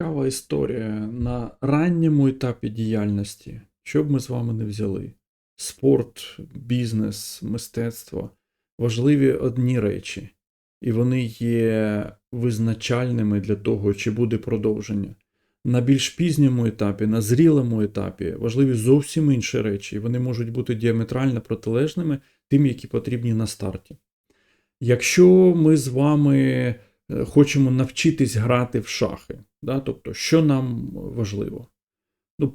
Цікава історія. На ранньому етапі діяльності, що б ми з вами не взяли: спорт, бізнес, мистецтво важливі одні речі, і вони є визначальними для того, чи буде продовження. На більш пізньому етапі, на зрілому етапі важливі зовсім інші речі, і вони можуть бути діаметрально протилежними тим, які потрібні на старті. Якщо ми з вами е, хочемо навчитись грати в шахи, да, тобто, що нам важливо? Ну,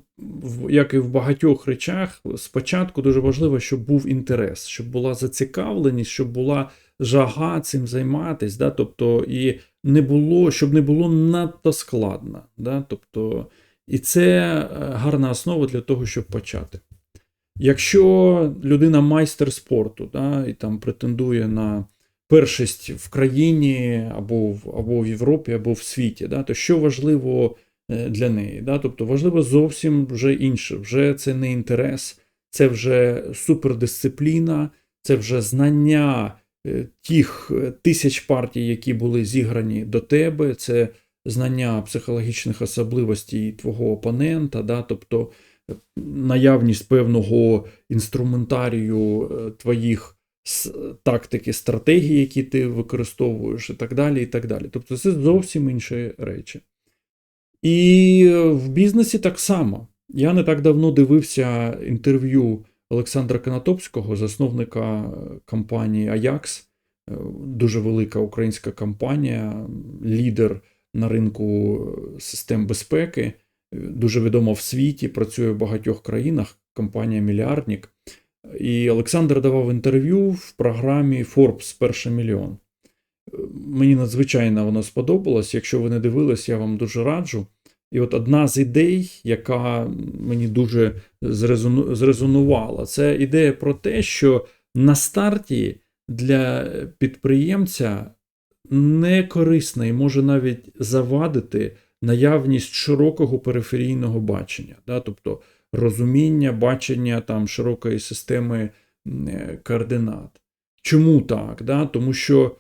як і в багатьох речах, спочатку дуже важливо, щоб був інтерес, щоб була зацікавленість, щоб була жага цим займатися, да, тобто, і не було, щоб не було надто складно. Да, тобто, і це е, гарна основа для того, щоб почати. Якщо людина майстер спорту, да, і там претендує на першість в країні або в, або в Європі, або в світі, да, то що важливо е, для неї? Да? Тобто важливо зовсім вже інше. Вже це не інтерес, це вже супердисципліна, це вже знання е, тих е, тисяч партій, які були зіграні до тебе, це знання психологічних особливостей твого опонента, да? тобто наявність певного інструментарію твоїх тактики, стратегії, які ти використовуєш, і так далі. і так далі. Тобто це зовсім інші речі. І в бізнесі так само. Я не так давно дивився інтерв'ю Олександра Канатопського, засновника е, компанії Ajax, Е, дуже велика українська компанія, лідер на ринку е, систем безпеки, дуже відома в світі, працює в багатьох країнах, компанія Мільярдник. І Олександр давав інтерв'ю в програмі Forbes Перший мільйон. Мені надзвичайно воно сподобалось. Якщо ви не дивились, я вам дуже раджу. І от одна з ідей, яка мені дуже зрезонувала, це ідея про те, що на старті для підприємця не корисна і може навіть завадити наявність широкого периферійного бачення, да? тобто розуміння, бачення там широкої системи координат. Чому так? Да? Тому що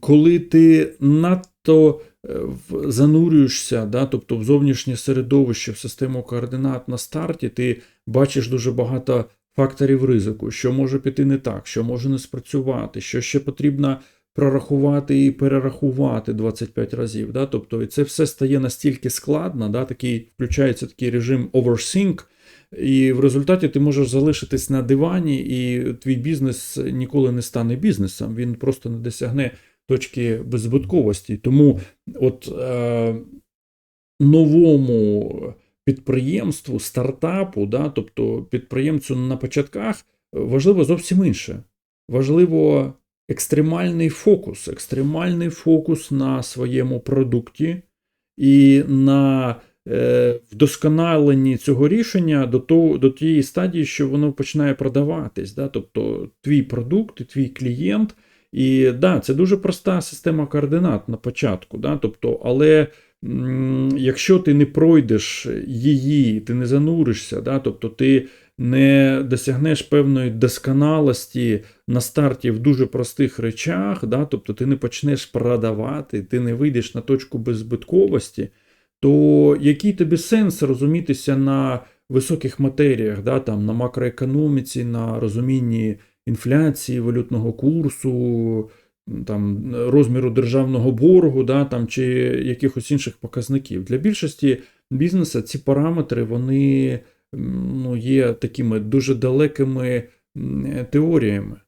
коли ти надто е, занурюєшся, да, тобто в зовнішнє середовище, в систему координат на старті, ти бачиш дуже багато факторів ризику, що може піти не так, що може не спрацювати, що ще потрібно прорахувати і перерахувати 25 разів. Да? Тобто, і це все стає настільки складно, да? такий, включається такий режим overthink, і в результаті ти можеш залишитись на дивані, і твій бізнес ніколи не стане бізнесом, він просто не досягне точки беззбитковості. Тому от е, новому підприємству, стартапу, да, тобто підприємцю на початках, важливо зовсім інше. Важливо екстремальний фокус, екстремальний фокус на своєму продукті і на е, вдосконаленні цього рішення до, того, до тієї стадії, що воно починає продаватись. Да? Тобто твій продукт, твій клієнт. І да, це дуже проста система координат на початку. Да? Тобто, але якщо ти не пройдеш її, ти не зануришся, да? тобто ти не досягнеш певної досконалості на старті в дуже простих речах, да? тобто ти не почнеш продавати, ти не вийдеш на точку беззбитковості, то який тобі сенс розумітися на високих матеріях, да? там, на макроекономіці, на розумінні інфляції, валютного курсу, там, розміру державного боргу, да, там, чи якихось інших показників. Для більшості бізнесу ці параметри вони ну, є такими дуже далекими теоріями.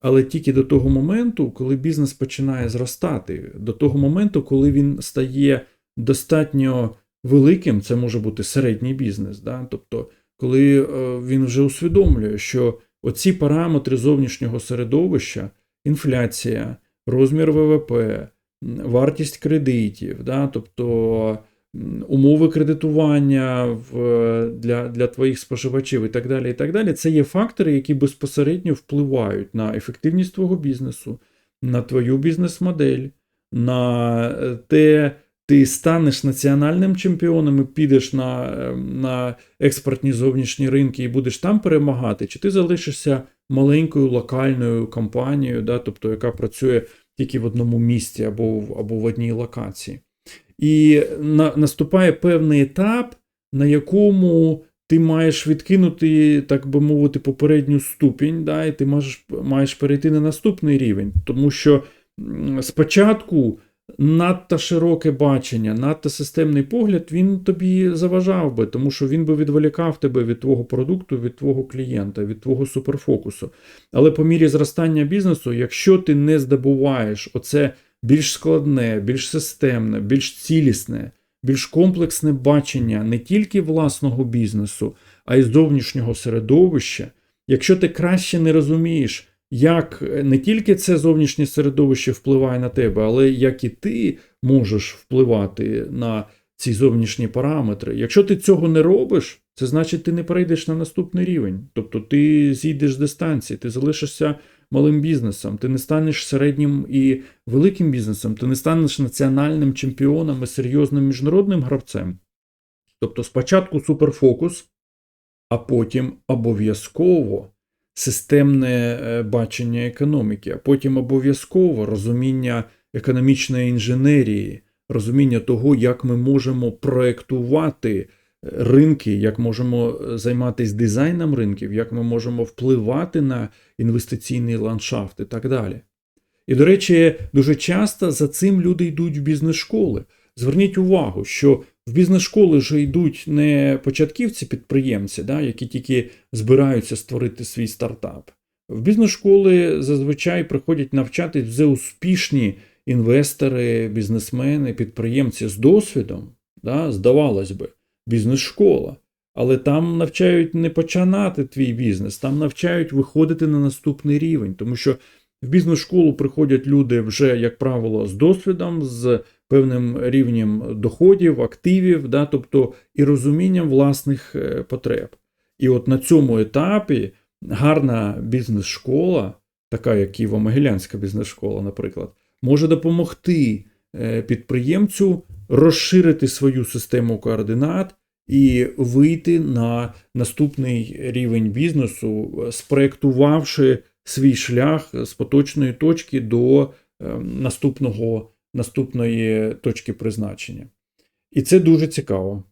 Але тільки до того моменту, коли бізнес починає зростати, до того моменту, коли він стає достатньо великим, це може бути середній бізнес, да? тобто, коли е, він вже усвідомлює, що оці параметри зовнішнього середовища, інфляція, розмір ВВП, вартість кредитів, да? тобто умови кредитування в, для, для твоїх споживачів і так далі, і так далі, це є фактори, які безпосередньо впливають на ефективність твого бізнесу, на твою бізнес-модель, на е, те, ти станеш національним чемпіоном і підеш на, е, на експортні зовнішні ринки і будеш там перемагати, чи ти залишишся маленькою локальною компанією, да, тобто яка працює тільки в одному місці або, або в одній локації. І на, наступає певний етап, на якому ти маєш відкинути, так би мовити, попередню ступінь, да, і ти маєш, маєш перейти на наступний рівень. Тому що спочатку надто широке бачення, надто системний погляд, він тобі заважав би, тому що він би відволікав тебе від твого продукту, від твого клієнта, від твого суперфокусу. Але по мірі зростання бізнесу, якщо ти не здобуваєш оце більш складне, більш системне, більш цілісне, більш комплексне бачення не тільки власного бізнесу, а й зовнішнього середовища, якщо ти краще не розумієш, як не тільки це зовнішнє середовище впливає на тебе, але як і ти можеш впливати на ці зовнішні параметри. Якщо ти цього не робиш, це значить ти не перейдеш на наступний рівень. Тобто ти зійдеш з дистанції, ти залишишся малим бізнесом, ти не станеш середнім і великим бізнесом, ти не станеш національним чемпіоном і серйозним міжнародним гравцем. Тобто спочатку суперфокус, а потім обов'язково системне е, бачення економіки, а потім обов'язково розуміння економічної інженерії, розуміння того, як ми можемо проектувати ринки, як можемо займатися дизайном ринків, як ми можемо впливати на інвестиційний ландшафт і так далі. І, до речі, дуже часто за цим люди йдуть в бізнес-школи. Зверніть увагу, що в бізнес-школи вже йдуть не початківці-підприємці, да, які тільки збираються створити свій стартап. В бізнес-школи зазвичай приходять навчатись вже успішні інвестори, бізнесмени, підприємці з досвідом. Да, Здавалось би, бізнес-школа. Але там навчають не починати твій бізнес, там навчають виходити на наступний рівень, тому що в бізнес-школу приходять люди вже, як правило, з досвідом, з певним рівнем доходів, активів, да, тобто і розумінням власних е, потреб. І от на цьому етапі гарна бізнес-школа, така як Києво-Могилянська бізнес-школа, наприклад, може допомогти е, підприємцю розширити свою систему координат і вийти на наступний рівень бізнесу, спроектувавши свій шлях з поточної точки до е, наступного, наступної точки призначення. І це дуже цікаво.